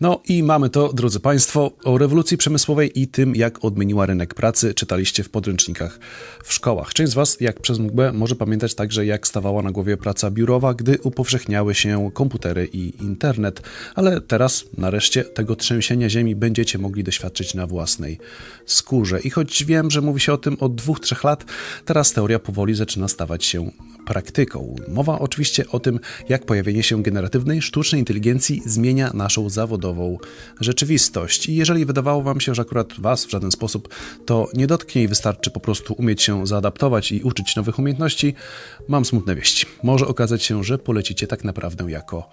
No i mamy to, drodzy Państwo, o rewolucji przemysłowej i tym, jak odmieniła rynek pracy, czytaliście w podręcznikach w szkołach. Część z Was, jak przez mgłę, może pamiętać także, jak stawała na głowie praca biurowa, gdy upowszechniały się komputery i internet. Ale teraz, nareszcie, tego trzęsienia ziemi będziecie mogli doświadczyć na własnej skórze. I choć wiem, że mówi się o tym od dwóch, trzech lat, teraz teoria powoli zaczyna stawać się praktyką. Mowa oczywiście o tym, jak pojawienie się generatywnej sztucznej inteligencji zmienia naszą zawodową rzeczywistość. I jeżeli wydawało Wam się, że akurat Was w żaden sposób to nie dotknie i wystarczy po prostu umieć się zaadaptować i uczyć nowych umiejętności, mam smutne wieści. Może okazać się, że polecicie tak naprawdę jako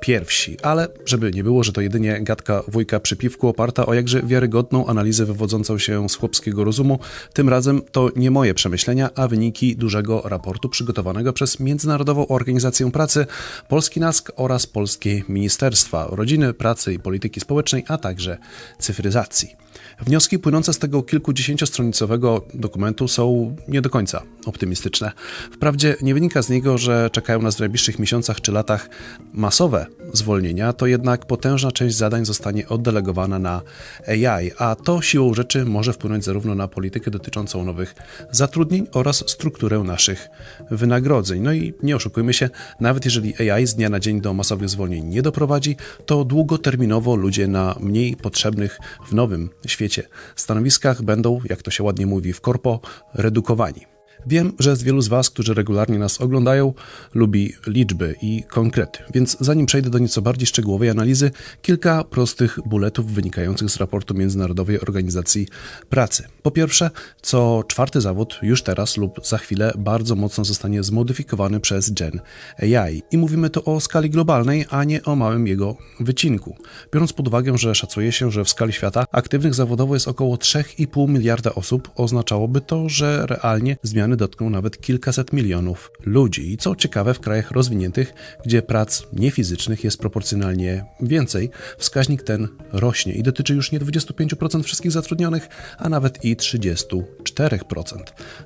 pierwsi. Ale żeby nie było, że to jedynie gadka wujka przy piwku oparta o jakże wiarygodną analizę wywodzącą się z chłopskiego rozumu, tym razem to nie moje przemyślenia, a wyniki dużego raportu przygotowanego przez Międzynarodową Organizację Pracy, Polski NASK oraz Polskie Ministerstwa Rodziny, Pracy i Polityki Społecznej, a także cyfryzacji. Wnioski płynące z tego kilkudziesięciostronicowego dokumentu są nie do końca optymistyczne. Wprawdzie nie wynika z niego, że czekają nas w najbliższych miesiącach czy latach masowe zwolnienia, to jednak potężna część zadań zostanie oddelegowana na AI, a to siłą rzeczy może wpłynąć zarówno na politykę dotyczącą nowych zatrudnień oraz strukturę naszych wynagrodzeń. No i nie oszukujmy się, nawet jeżeli AI z dnia na dzień do masowych zwolnień nie doprowadzi, to długoterminowo ludzie na mniej potrzebnych w nowym świecie stanowiskach będą, jak to się ładnie mówi w korpo, redukowani. Wiem, że z wielu z Was, którzy regularnie nas oglądają, lubi liczby i konkrety, więc zanim przejdę do nieco bardziej szczegółowej analizy, kilka prostych buletów wynikających z raportu Międzynarodowej Organizacji Pracy. Po pierwsze, co czwarty zawód już teraz lub za chwilę bardzo mocno zostanie zmodyfikowany przez Gen AI. I mówimy tu o skali globalnej, a nie o małym jego wycinku. Biorąc pod uwagę, że szacuje się, że w skali świata aktywnych zawodowo jest około 3,5 miliarda osób, oznaczałoby to, że realnie zmiany dotkną nawet kilkaset milionów ludzi. I co ciekawe, w krajach rozwiniętych, gdzie prac niefizycznych jest proporcjonalnie więcej, wskaźnik ten rośnie i dotyczy już nie 25% wszystkich zatrudnionych, a nawet i 34%.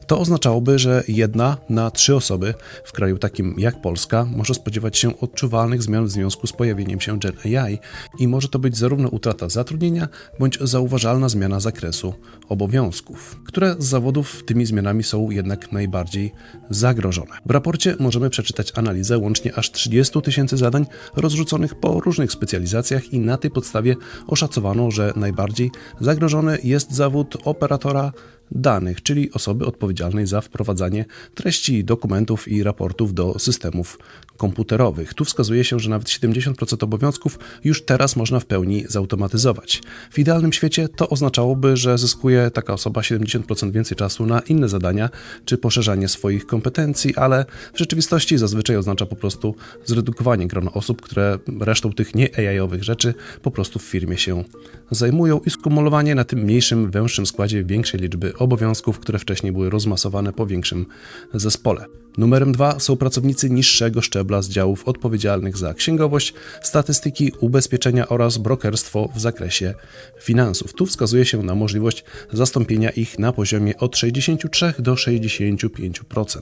To oznaczałoby, że jedna na trzy osoby w kraju takim jak Polska może spodziewać się odczuwalnych zmian w związku z pojawieniem się Gen AI i może to być zarówno utrata zatrudnienia, bądź zauważalna zmiana zakresu obowiązków, które z zawodów tymi zmianami są jednak najbardziej zagrożone. W raporcie możemy przeczytać analizę łącznie aż 30 tysięcy zadań rozrzuconych po różnych specjalizacjach i na tej podstawie oszacowano, że najbardziej zagrożony jest zawód operatora danych, czyli osoby odpowiedzialnej za wprowadzanie treści dokumentów i raportów do systemów komputerowych. Tu wskazuje się, że nawet 70% obowiązków już teraz można w pełni zautomatyzować. W idealnym świecie to oznaczałoby, że zyskuje taka osoba 70% więcej czasu na inne zadania czy poszerzanie swoich kompetencji, ale w rzeczywistości zazwyczaj oznacza po prostu zredukowanie grona osób, które resztą tych nie AI-owych rzeczy po prostu w firmie się zajmują i skumulowanie na tym mniejszym, węższym składzie większej liczby obowiązków, które wcześniej były rozmasowane po większym zespole. Numerem dwa są pracownicy niższego szczebla z działów odpowiedzialnych za księgowość, statystyki, ubezpieczenia oraz brokerstwo w zakresie finansów. Tu wskazuje się na możliwość zastąpienia ich na poziomie od 63 do 65%.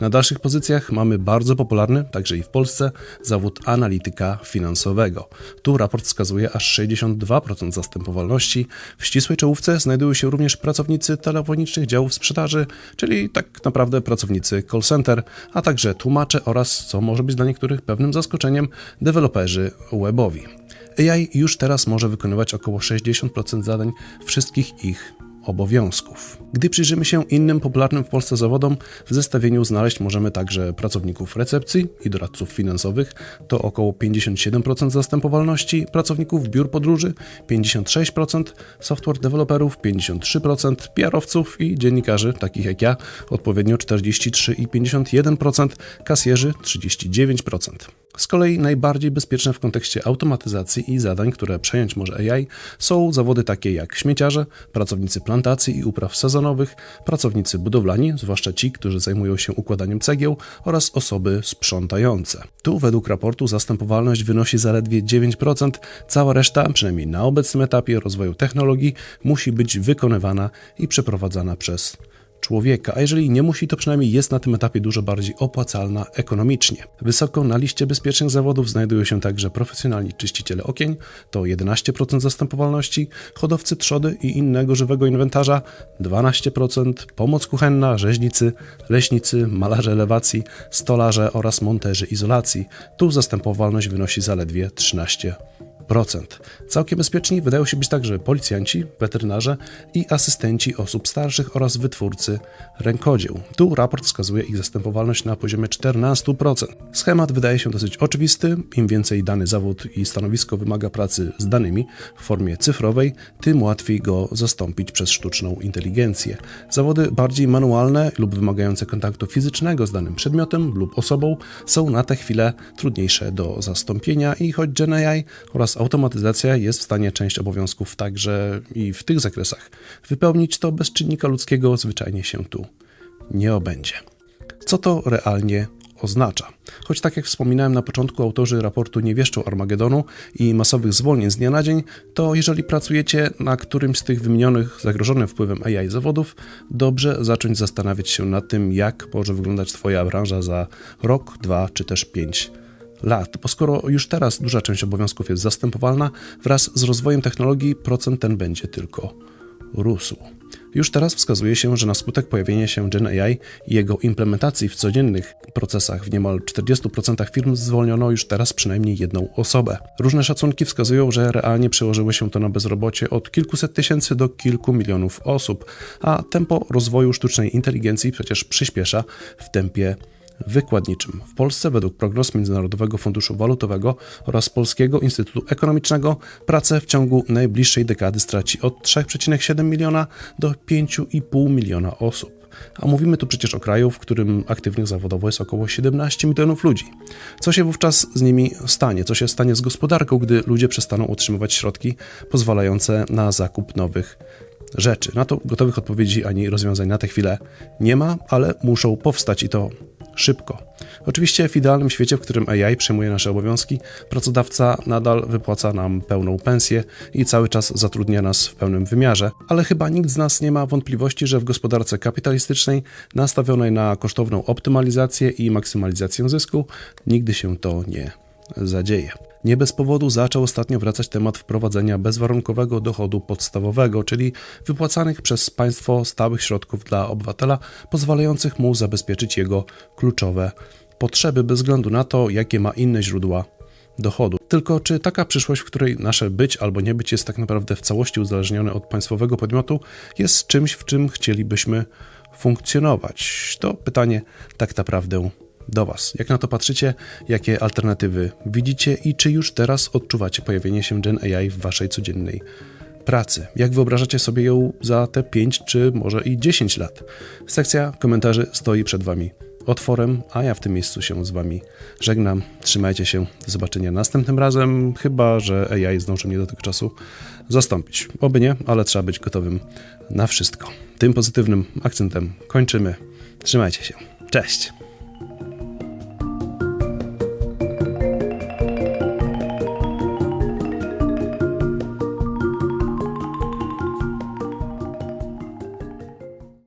Na dalszych pozycjach mamy bardzo popularny, także i w Polsce, zawód analityka finansowego. Tu raport wskazuje aż 62% zastępowalności. W ścisłej czołówce znajdują się również pracownicy telefonicznych działów sprzedaży, czyli tak naprawdę pracownicy call center a także tłumacze oraz, co może być dla niektórych pewnym zaskoczeniem, deweloperzy webowi. AI już teraz może wykonywać około 60% zadań wszystkich ich obowiązków. Gdy przyjrzymy się innym popularnym w Polsce zawodom, w zestawieniu znaleźć możemy także pracowników recepcji i doradców finansowych, to około 57% zastępowalności, pracowników biur podróży 56%, software deweloperów 53%, PR-owców i dziennikarzy, takich jak ja, odpowiednio 43 i 51%, kasjerzy 39%. Z kolei najbardziej bezpieczne w kontekście automatyzacji i zadań, które przejąć może AI, są zawody takie jak śmieciarze, pracownicy plantacji i upraw sezonowych, pracownicy budowlani, zwłaszcza ci, którzy zajmują się układaniem cegieł, oraz osoby sprzątające. Tu według raportu zastępowalność wynosi zaledwie 9%, cała reszta, przynajmniej na obecnym etapie rozwoju technologii, musi być wykonywana i przeprowadzana przez człowieka, a jeżeli nie musi, to przynajmniej jest na tym etapie dużo bardziej opłacalna ekonomicznie. Wysoko na liście bezpiecznych zawodów znajdują się także profesjonalni czyściciele okien, to 11% zastępowalności, hodowcy trzody i innego żywego inwentarza 12%, pomoc kuchenna, rzeźnicy, leśnicy, malarze elewacji, stolarze oraz monterzy izolacji. Tu zastępowalność wynosi zaledwie 13%. Całkiem bezpieczni wydają się być także policjanci, weterynarze i asystenci osób starszych oraz wytwórcy rękodzieł. Tu raport wskazuje ich zastępowalność na poziomie 14%. Schemat wydaje się dosyć oczywisty. Im więcej dany zawód i stanowisko wymaga pracy z danymi w formie cyfrowej, tym łatwiej go zastąpić przez sztuczną inteligencję. Zawody bardziej manualne lub wymagające kontaktu fizycznego z danym przedmiotem lub osobą są na tę chwilę trudniejsze do zastąpienia i choć GenAI oraz automatyzacja jest w stanie część obowiązków także i w tych zakresach wypełnić, to bez czynnika ludzkiego zwyczajnie się tu nie obędzie. Co to realnie oznacza? Choć tak jak wspominałem na początku, autorzy raportu nie wieszczą Armagedonu i masowych zwolnień z dnia na dzień, to jeżeli pracujecie na którymś z tych wymienionych zagrożonym wpływem AI zawodów, dobrze zacząć zastanawiać się nad tym, jak może wyglądać Twoja branża za rok, dwa czy też pięć lat, bo skoro już teraz duża część obowiązków jest zastępowalna, wraz z rozwojem technologii procent ten będzie tylko rósł. Już teraz wskazuje się, że na skutek pojawienia się Gen AI i jego implementacji w codziennych procesach w niemal 40% firm zwolniono już teraz przynajmniej jedną osobę. Różne szacunki wskazują, że realnie przełożyło się to na bezrobocie od kilkuset tysięcy do kilku milionów osób, a tempo rozwoju sztucznej inteligencji przecież przyspiesza w tempie wykładniczym. W Polsce według prognoz Międzynarodowego Funduszu Walutowego oraz Polskiego Instytutu Ekonomicznego pracę w ciągu najbliższej dekady straci od 3,7 miliona do 5,5 miliona osób. A mówimy tu przecież o kraju, w którym aktywnych zawodowo jest około 17 milionów ludzi. Co się wówczas z nimi stanie? Co się stanie z gospodarką, gdy ludzie przestaną otrzymywać środki pozwalające na zakup nowych rzeczy? Na to gotowych odpowiedzi ani rozwiązań na tę chwilę nie ma, ale muszą powstać i to szybko. Oczywiście w idealnym świecie, w którym AI przejmuje nasze obowiązki, pracodawca nadal wypłaca nam pełną pensję i cały czas zatrudnia nas w pełnym wymiarze, ale chyba nikt z nas nie ma wątpliwości, że w gospodarce kapitalistycznej nastawionej na kosztowną optymalizację i maksymalizację zysku nigdy się to nie zadzieje. Nie bez powodu zaczął ostatnio wracać temat wprowadzenia bezwarunkowego dochodu podstawowego, czyli wypłacanych przez państwo stałych środków dla obywatela, pozwalających mu zabezpieczyć jego kluczowe potrzeby bez względu na to, jakie ma inne źródła dochodu. Tylko czy taka przyszłość, w której nasze być albo nie być jest tak naprawdę w całości uzależnione od państwowego podmiotu, jest czymś, w czym chcielibyśmy funkcjonować? To pytanie tak naprawdę do Was. Jak na to patrzycie, jakie alternatywy widzicie i czy już teraz odczuwacie pojawienie się Gen AI w Waszej codziennej pracy? Jak wyobrażacie sobie ją za te 5 czy może i 10 lat? Sekcja komentarzy stoi przed Wami otworem, a ja w tym miejscu się z Wami żegnam. Trzymajcie się, do zobaczenia następnym razem, chyba że AI zdąży mnie do tego czasu zastąpić. Oby nie, ale trzeba być gotowym na wszystko. Tym pozytywnym akcentem kończymy. Trzymajcie się. Cześć!